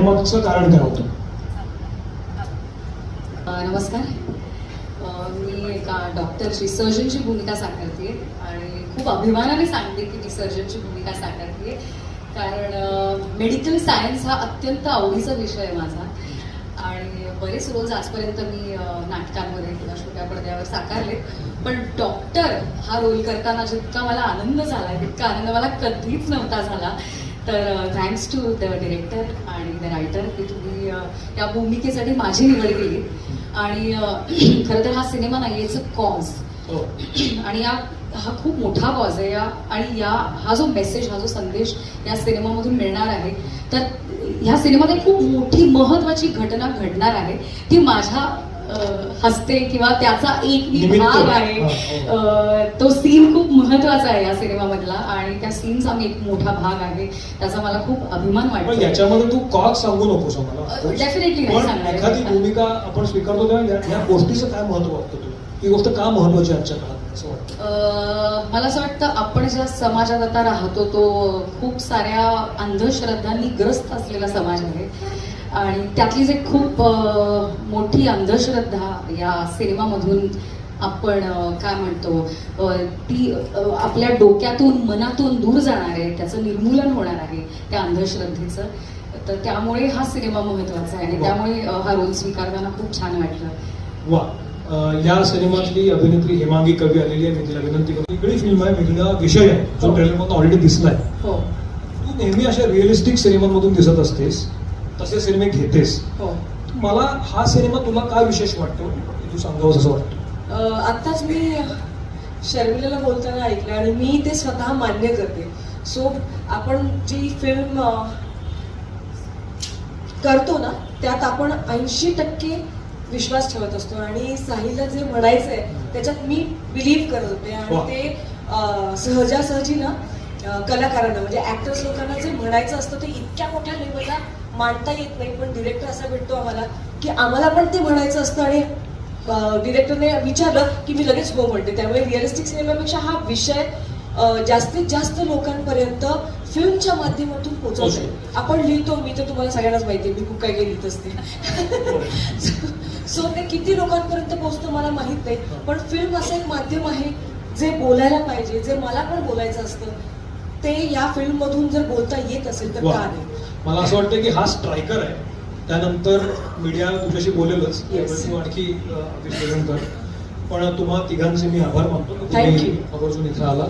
मागचं कारण काय होतं? नमस्कार. मी एका डॉक्टरची सर्जनची भूमिका साकारते आणि खूप अभिमानाने सांगते की मी सर्जनची भूमिका साकारते कारण मेडिकल सायन्स हा अत्यंत आवडीचा विषय आहे माझा. आणि बरेच रोज आजपर्यंत मी नाटकांमध्ये किंवा छोट्या पडद्यावर साकारले. पण डॉक्टर हा रोल करताना जितका मला आनंद झाला तितका आनंद मला कधीच नव्हता झाला. तर थँक्स टू द डिरेक्टर आणि द रायटर की तुम्ही अ, या भूमिकेसाठी माझी निवड केली. आणि अ, खरं तर हा सिनेमा नाही याचं कॉज हो. आणि या हा खूप मोठा कॉज आहे. या आणि या हा जो मेसेज हा जो संदेश या सिनेमामधून मिळणार आहे तर ह्या सिनेमात एक खूप मोठी महत्वाची घटना घडणार आहे ती माझ्या अ, हस्ते किंवा त्याचा एक. भाग आहे. हा, तो सीन खूप महत्त्वाचा आहे या सिनेमामधला आणि त्या सीनचा मी एक मोठा भाग आहे. त्याचा मला खूप अभिमान वाटतो याच्यामध्ये तू कॉक सांगू नकोस पण सांगणार. एखादी भूमिका आपण स्वीकारतो तेव्हा या- गोष्टीचं काय महत्त्व वाटतं तुला? ही गोष्ट का महत्वाची आजच्या काळात मला असं वाटतं आपण ज्या समाजात आता राहतो तो खूप साऱ्या अंधश्रद्धांनी ग्रस्त असलेला समाज आहे. आणि त्यातलीच एक खूप मोठी अंधश्रद्धा या सिनेमामधून आपण काय म्हणतो ती आपल्या डोक्यातून मनातून दूर जाणार आहे त्याचं निर्मूलन होणार आहे त्या अंधश्रद्धेचं. तर त्यामुळे हा सिनेमा महत्त्वाचा आहे आणि. त्यामुळे हा रोल स्वीकारताना खूप छान वाटलं. वा. या सिनेमातली अभिनेत्री हेमांगी कवी आलेली आहे मी तिला विनंती करतो. वेगळी फिल्म आहे वेगळा विषय आहे जो हो. ट्रेलरमध्ये ऑलरेडी दिसलाय. हो. तू नेहमी अशा रिअलिस्टिक सिनेमांमधून दिसत असतेस. तसे सिनेमे घेतेस. हो. मला हा सिनेमा तुला काय विशेष वाटतो? तू सांगावंस असं वाटतं. आत्ताच मी शर्मिलाला बोलताना ऐकलं आणि मी ते स्वतः मान्य करते. सो आपण जी फिल्म करतो ना त्यात आपण ऐंशी टक्के विश्वास ठेवत असतो आणि साहिलला जे म्हणायचंय त्याच्यात मी बिलीव्ह करत होते आणि. ते सहजासहजी ना कलाकारांना म्हणजे ऍक्टर्स लोकांना जे म्हणायचं असतं ते इतक्या मोठ्या लेवलला मांडता येत नाही. पण डिरेक्टर असा भेटतो आम्हाला की आम्हाला पण ते म्हणायचं असतं आणि डिरेक्टरने विचारलं की मी लगेच हो म्हणते. त्यामुळे रिअलिस्टिक सिनेमापेक्षा हा विषय जास्तीत जास्त लोकांपर्यंत फिल्मच्या माध्यमातून पोहोचवतो आपण लिहितो मी तर तुम्हाला सगळ्यांनाच माहिती आहे मी खूप काही काही लिहित असते. सो ते किती लोकांपर्यंत पोहोचतं मला माहीत नाही. पण फिल्म असं एक माध्यम आहे जे बोलायला पाहिजे जे मला पण बोलायचं असतं. ते या फिल्म मधून जर बोलता येत असेल तर वा. का नाही? मला असं वाटतं की हा स्ट्रायकर आहे. त्यानंतर मीडिया तुझ्याशी बोलेलच. तू आणखी अं, विश्लेषण कर पण तुम्हा तिघांचे मी आभार मानतो. की Thank तुम्ही you. आवर्जून इथं आला